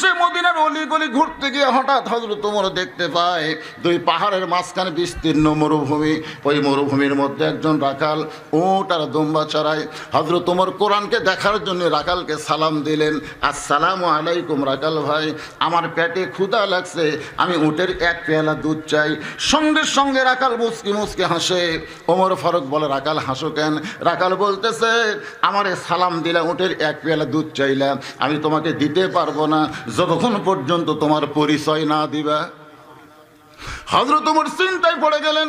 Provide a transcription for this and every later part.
সে মদিনার অলি গলি ঘুরতে গিয়ে হঠাৎ হজরত তোমর দেখতে পায়, দুই পাহাড়ের মাঝখানে বিস্তীর্ণ মরুভূমি। ওই মরুভূমির মধ্যে একজন রাখাল ওট আর দম্বা চড়ায়। হজরত তোমর কোরআনকে দেখার জন্য রাখালকে সালাম দিলেন, আসসালামু আলাইকুম রাখাল ভাই, আমার পেটে ক্ষুধা লাগছে, আমি উটের এক পেয়ালা দুধ চাই। সঙ্গে সঙ্গে রাখাল মুসকি মুসকি হাসে। ওমর ফারুক বলে, রাখাল, হাসো কেন? রাখাল বলতেছে, আমারে সালাম দিলা, উটের এক পেয়ালা দুধ চাইলাম, আমি তোমাকে দিতে পারব না। যতক্ষণ পর্যন্ত তোমার পরিচয় না দিবা হজরত তোমার চিন্তায় পড়ে গেলেন।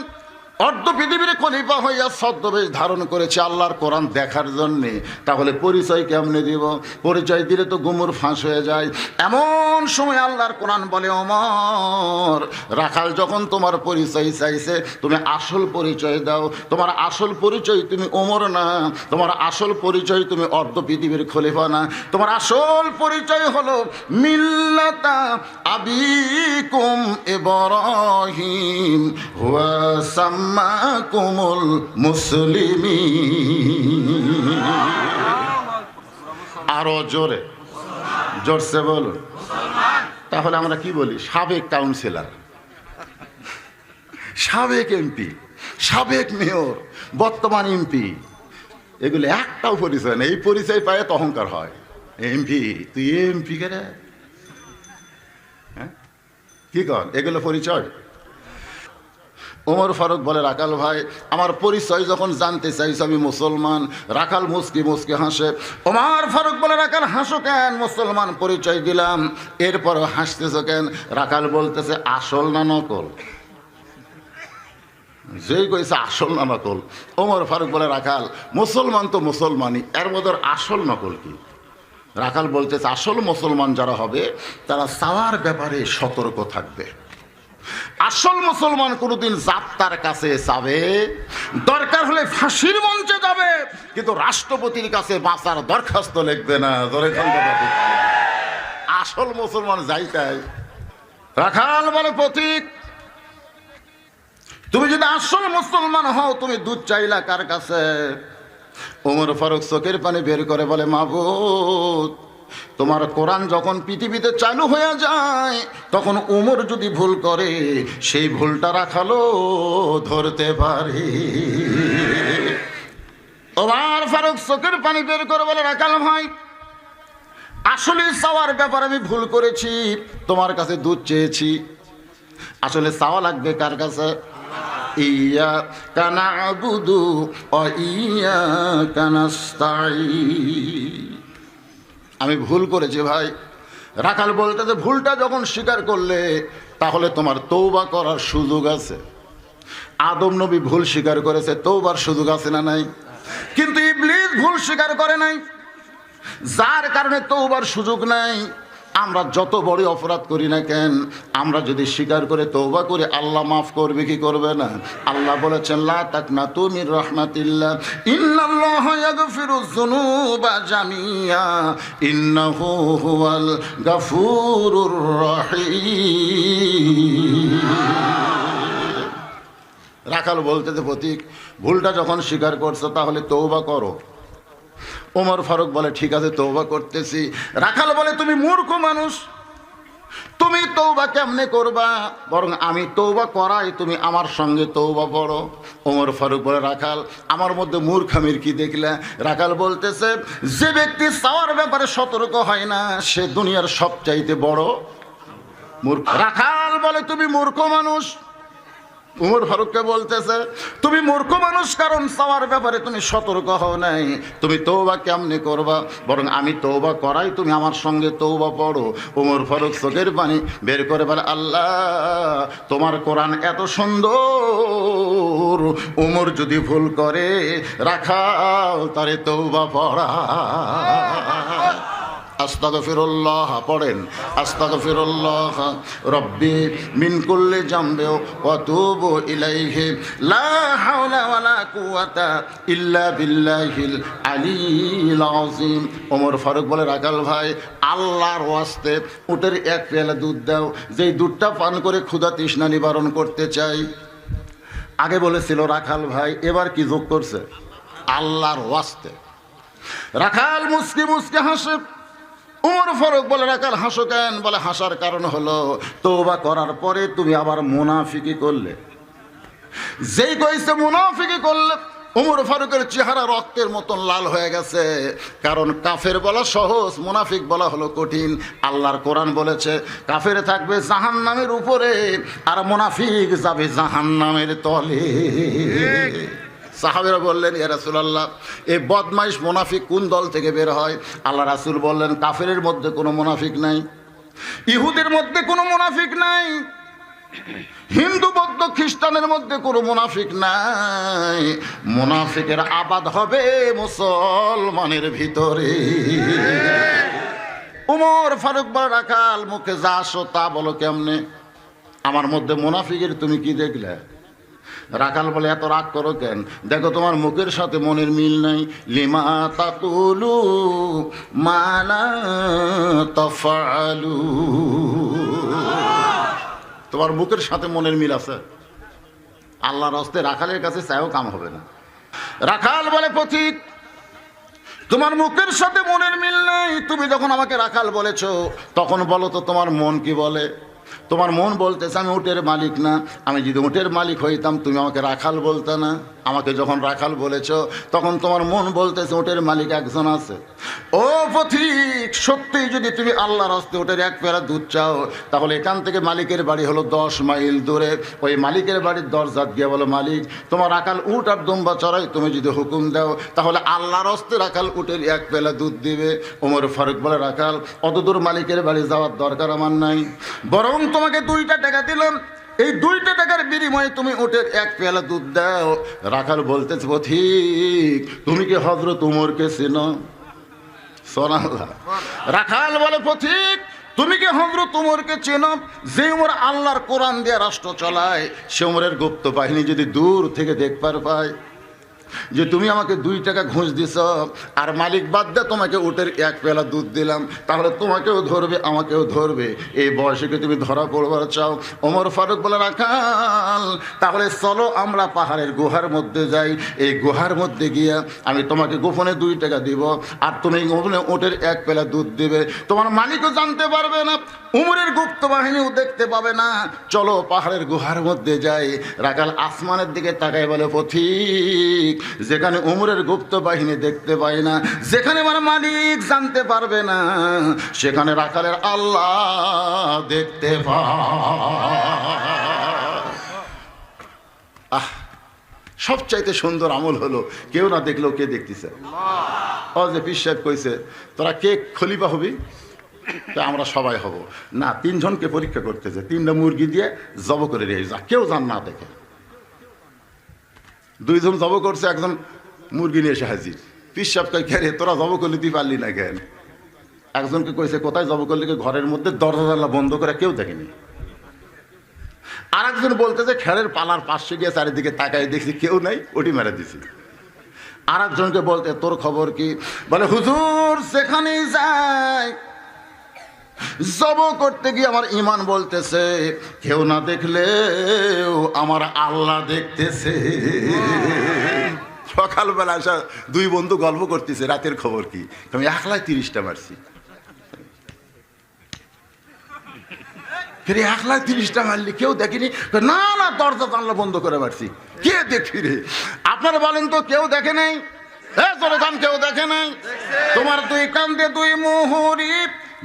অর্ধ পৃথিবীর খলিফা হইয়া ছদ্মবেশ ধারণ করেছে আল্লাহর কোরআন দেখার জন্যে। তাহলে পরিচয় কেমনে দিব? পরিচয় দিলে তো গুমুর ফাঁস হয়ে যায়। এমন সময় আল্লাহর কোরআন বলে অমর রাখাল, যখন তোমার পরিচয় চাইছে, তুমি আসল পরিচয় দাও। তোমার আসল পরিচয় তুমি ওমর না। তোমার আসল পরিচয় তুমি অর্ধ পৃথিবীর খলিফা না। তোমার আসল পরিচয় হলো মিল্লাতা আবিকুম ইব্রাহিম হুয়া সাম্মাকুমুল মুসলিমিন আরও জোরে, জোরসে বলুন। তাহলে আমরা কি বলি? সাবেক কাউন্সিলর সাবেক এমপি সাবেক মেয়র বর্তমান এমপি এগুলো একটাও পরিচয় না এই পরিচয় পায় তো অহংকার হয়। এমপি তুই এমপি কে হ্যাঁ? কি কর? এগুলো পরিচয়? ওমর ফারুক বলে রাখাল ভাই, আমার পরিচয় যখন জানতে চাইছ আমি মুসলমান। রাখাল মুসকি মুসকি হাসে। ওমর ফারুক বলে রাখাল হাসো কেন? মুসলমান পরিচয় দিলাম। এরপর হাসতেছ কেন? রাখাল বলতেছে, আসল না নকল? যেই কইছে, আসল না নকল। ওমর ফারুক বলে রাখাল মুসলমান তো মুসলমানই। এর মধ্যে আসল নকল কি? রাখাল বলতেছে, আসল মুসলমান যারা হবে, তারা চাওয়ার ব্যাপারে সতর্ক থাকবে। আসল মুসলমান কোনোদিন যাত্রার কাছে যাবে। দরকার হলে ফাঁসির মঞ্চে যাবে। কিন্তু রাষ্ট্রপতির কাছে বাঁচার দরখাস্ত লিখবে না। আসল মুসলমান যাই তাই। রাখাল বলে, প্রতীক, তুমি যদি আসল মুসলমান হও, তুমি দুধ চাইলা কার কাছে? ওমর ফারুক চোখের পানি বের করে বলে, মাবুদ তোমার কোরআন যখন পৃথিবীতে চালু হয়ে যায়, তখন উমর যদি ভুল করে, সেই ভুলটা রাখালো ধরতে পারি। ওমর ফারুক চোখের পানি বের করে বলে, রাখাল ভাই, আসলে চাওয়ার ব্যাপারে আমি ভুল করেছি, তোমার কাছে দুধ চেয়েছি। আসলে চাওয়া লাগবে কার কাছে? ইয়া কানা বুধু ইয়া কানাস্তাই আমি ভুল করেছি ভাই। রাখাল বলতে যে ভুলটা যখন স্বীকার করলে, তাহলে তোমার তৌবা করার সুযোগ আছে। আদম নবী ভুল স্বীকার করেছে তৌবার সুযোগ আছে না নাই? কিন্তু ইবলিস ভুল স্বীকার করে নাই। যার কারণে তৌবার সুযোগ নাই আমরা যত বড় অপরাধ করি না কেন, আমরা যদি স্বীকার করে তৌবা করে আল্লাহ মাফ করবে, কি করবে না? আল্লাহ বলেছেন, লা তাকনা তুমি রহমাতিল্লাহ রাখাল বলতে প্রতীক, ভুলটা যখন স্বীকার করছ, তাহলে তৌবা করো। ওমর ফারুক বলে, ঠিক আছে তৌবা করতেছি। রাখাল বলে, তুমি মূর্খ মানুষ। তুমি তৌবা কেমনে করবা? বরং, আমি তৌবা করাই, তুমি আমার সঙ্গে তৌবা পড়ো। ওমর ফারুক বলে, রাখাল, আমার মধ্যে মূর্খামির কি দেখলে? রাখাল বলতেছে, যে ব্যক্তি চাওয়ার ব্যাপারে সতর্ক হয় না, সে দুনিয়ার সবচাইতে বড় মূর্খ। রাখাল বলে, তুমি মূর্খ মানুষ। উমর ফারুককে বলতেছে, তুমি মূর্খ মানুষ, কারণ চাওয়ার ব্যাপারে তুমি সতর্ক হও নাই। তুমি তৌবা কেমনি করবা? বরং আমি তৌবা করাই, তুমি আমার সঙ্গে তৌবা পড়ো। উমর ফারুক চোখের পানি বের করে বলে, আল্লাহ, তোমার কোরআন এত সুন্দর। উমর যদি ভুল করে রাখাও তারে তৌবা পড়া। আস্তাগফিরুল্লাহ পড়েন। আস্তাগফিরুল্লাহ রব্বি মিন কুল্লি জামবে ওয়া তুবু ইলাইহি। লা হাওলা ওয়ালা কুওয়াতা ইল্লা বিল্লাহিল আলিল আযীম। ওমর ফারুক বলে রাখাল ভাই, আল্লাহর ওয়াস্তে উটের এক পেয়ালা দুধ দাও। যেই দুধটা পান করে ক্ষুধা তৃষ্ণা নিবারণ করতে চাই। আগে বলেছিল, রাখাল ভাই, এবার কি যোগ করছে? আল্লাহর ওয়াস্তে। রাখাল মুসকি মুসকে হাসে। উমর ফারুক বলে রাখাল হাসো কেন? বলে, হাসার কারণ হলো তৌবা করার পরে তুমি আবার মুনাফিকি করলে। যেই কইছে মুনাফিকি করলে, উমর ফারুকের চেহারা রক্তের মতন লাল হয়ে গেছে। কারণ কাফের বলা সহজ, মুনাফিক বলা হলো কঠিন। আল্লাহর কোরআন বলেছে, কাফের থাকবে জাহান নামের উপরে, আর মুনাফিক যাবে জাহান নামের তলে সাহাবেরা বললেন, ইয়া রাসূলুল্লাহ, এই বদমাইশ মোনাফিক কোন দল থেকে বের হয়? আল্লাহ রাসুল বললেন, কাফেরের মধ্যে কোনো মুনাফিক নাই, ইহুদের মধ্যে কোনো মুনাফিক নাই, হিন্দু, বৌদ্ধ, খ্রিস্টানের মধ্যে কোনো মুনাফিক নাই। মুনাফিকের আবাদ হবে মুসলমানের ভিতরে। উমর ফারুক রাখাল মুখে যা আসো তা বলো কেমনে? আমার মধ্যে মুনাফিকের তুমি কি দেখলে? রাখাল বলে, এত রাগ করো কেন? দেখো তোমার মুখের সাথে মনের মিল নাই। লিমা তাকুলু মালা তফালু। তোমার মুখের সাথে মনের মিল আছে। আল্লাহর হস্তে রাখালের কাছে চাইও কাম হবে না। রাখাল বলে, পথিক, তোমার মুখের সাথে মনের মিল নেই। তুমি যখন আমাকে রাখাল বলেছ, তখন বলো তো তোমার মন কি বলে? তোমার মন বলতেছে, আমি উটের মালিক না। আমি যদি উটের মালিক হইতাম, তুমি আমাকে রাখাল বলতে না। আমাকে যখন রাখাল বলেছ, তখন তোমার মন বলতেছে, উটের মালিক একজন আছে। ও পথিক সত্যিই যদি তুমি আল্লাহর হস্তে উটের এক পেয়ারা দুধ চাও, তাহলে এখান থেকে মালিকের বাড়ি হলো দশ মাইল দূরে। ওই মালিকের বাড়ির দরজাত গিয়ে বলো, মালিক, তোমার রাখাল উট আর দুম্বা চড়াই তুমি যদি হুকুম দাও, তাহলে আল্লাহর হস্তে রাখাল উটের এক পেলা দুধ দিবে। ওমর ফারুক বলে, রাখাল, অতদূর মালিকের বাড়ি যাওয়ার দরকার আমার নাই। বরং তোমাকে দুইটা টাকা দিলাম। এই দুইটা টাকার বিনিময়ে তুমি উটের এক পেয়ালা দুধ দাও। রাখাল বলতেছে, পথিক, তুমি কি হজরত উমরকে চেনো? রাখাল বলে পথিক, তুমি কি হজরত উমরকে চেনো? যে উমর আল্লাহর কোরআন দিয়ে রাষ্ট্র চলায়, সে উমরের গুপ্ত বাহিনী যদি দূর থেকে দেখবার পায় যে তুমি আমাকে দুই টাকা ঘুষ দিছ, আর মালিক বাদ দিয়ে তোমাকে উটের এক পেলা দুধ দিলাম, তাহলে তোমাকেও ধরবে, আমাকেও ধরবে। এই বয়সে তুমি ধরা পড়বার চাও? ওমর ফারুক বলে রাখাল তাহলে চলো আমরা পাহাড়ের গুহার মধ্যে যাই। এই গুহার মধ্যে গিয়ে আমি তোমাকে গোপনে দুই টাকা দিব, আর তুমি গোপনে উটের এক পেলা দুধ দিবে। তোমার মালিকও জানতে পারবে না, উমরের গুপ্ত বাহিনীও দেখতে পাবে না। চলো পাহাড়ের গুহার মধ্যে যাই। রাখাল আসমানের দিকে তাকায় বলে, পথিক যেখানে উমরের গুপ্ত বাহিনী দেখতে পাই না যেখানে আমার মালিক জানতে পারবে না সেখানে রাখালের আল্লাহ দেখতে আহ সবচাইতে সুন্দর আমল হলো কেউ না দেখলেও কে দেখতেছে? ও যে পিস সাহেব কইছে তোরা কে খলিফা হবি? তা আমরা সবাই হব। না তিনজনকে পরীক্ষা করতেছে তিনটা মুরগি দিয়ে জব করে রেখে যা কেউ যান না দেখে। দুইজন জব করছে, একজন মুরগি নিয়ে এসে হাজির। পিস সাহেব কয় তোরা জব করলি, তুই পারলি না কেন? একজনকে কইছে, কোথায় জব করলে? ঘরের মধ্যে দরজা জানলা বন্ধ করে কেউ দেখেনি। আর একজন বলতেছে, খেরের পালার পাশে গিয়ে চারিদিকে তাকাই দেখছি কেউ নাই, ওটি মেরে দিছি। আর একজনকে বলতে, তোর খবর কি? বলে, হুজুর, সেখানেই যায়। জব করতে গিয়ে আমার ইমান বলতেছে, কেউ না দেখলেও আমার আল্লাহ দেখতেছে। সকালবেলা আসা দুই বন্ধু গল্প করতেছে, রাতের খবর কি? আমি একলায় তিরিশটা মারছি। ফিরে এক লাখ তিরিশটা মারলি, কেউ দেখেনি? না না, দরজা জানলা বন্ধ করে মারছি। কে দেখি রে? আপনারা বলেন তো, কেউ দেখে নাই? হ্যাঁ কেউ দেখে নাই? তোমার দুই কান্দে দুই মুহুরি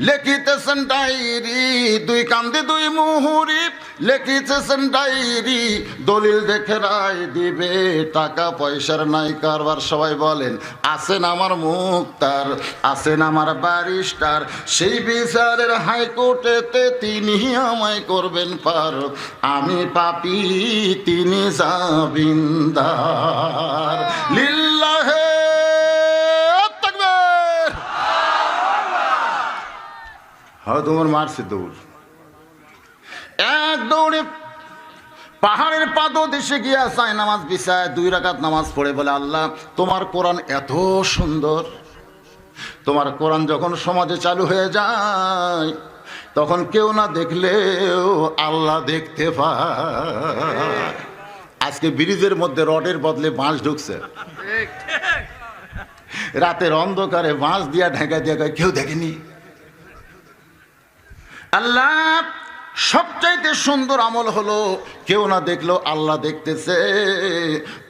লেখিতেছেন ডায়েরি দুই কান্দি দুই মুহুরি। লেখিতেছেন ডায়েরি দলিল দেখে রায় দিবে টাকা পয়সার নাই কারবার। সবাই বলেন আছেন আমার মুক্তার আছেন আমার ব্যারিস্টার। সেই বিচারের হাইকোর্টেতে তিনি আমায় করবেন পার। আমি পাপি তিনি জাবিন্দার লিল্লাহে হয় তোমার মারছে দৌড়। এক দৌড়ে পাহাড়ের পাদ দেশে গিয়া চায় নামাজ বিছায় দুই রাকাত নামাজ পড়ে বলে আল্লাহ তোমার কোরআন এত সুন্দর। তোমার কোরআন যখন সমাজে চালু হয়ে যায় তখন কেউ না দেখলেও আল্লাহ দেখতে পায়। আজকে ব্রিজের মধ্যে রডের বদলে বাঁশ ঢুকছে। রাতের অন্ধকারে বাঁশ দিয়া ঢেকা দিয়া কেউ দেখেনি। আল্লাহ, সবচাইতে সুন্দর আমল হলো, কেউ না দেখল আল্লাহ দেখতেছে।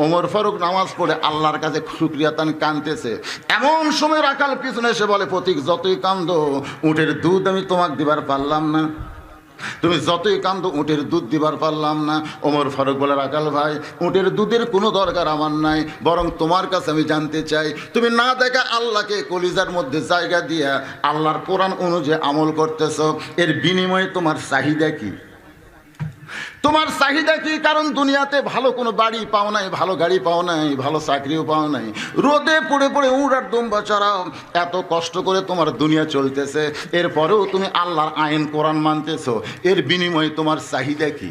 ওমর ফারুক নামাজ পড়ে আল্লাহর কাছে শুক্রিয়া তান কানতেছে। এমন সময় রাখাল পিছনে এসে বলে প্রতীক যতই কান্দ উঠের দুধ আমি তোমাকে দিবার পারলাম না। তুমি যতই কান্দ, উঁটের দুধ দিবার পারলাম না। ওমর ফারুক বলে, রাখাল ভাই, উঁটের দুধের কোনো দরকার আমার নাই, বরং তোমার কাছে আমি জানতে চাই। তুমি না দেখা আল্লাহকে কলিজার মধ্যে জায়গা দিয়া আল্লাহর কোরআন অনুযায়ী আমল করতেছ। এর বিনিময়ে তোমার চাহিদা কি? তোমার চাহিদা কি? কারণ দুনিয়াতে ভালো কোনো বাড়ি পাও নাই, ভালো গাড়ি পাও নাই, ভালো চাকরিও পাও নাই। রোদে পড়ে পড়ে উড়ার দুম্বা চড়াও এত কষ্ট করে তোমার দুনিয়া চলতেছে। এরপরেও তুমি আল্লাহর আইন কোরআন মানতেছো। এর বিনিময়ে তোমার চাহিদা কি?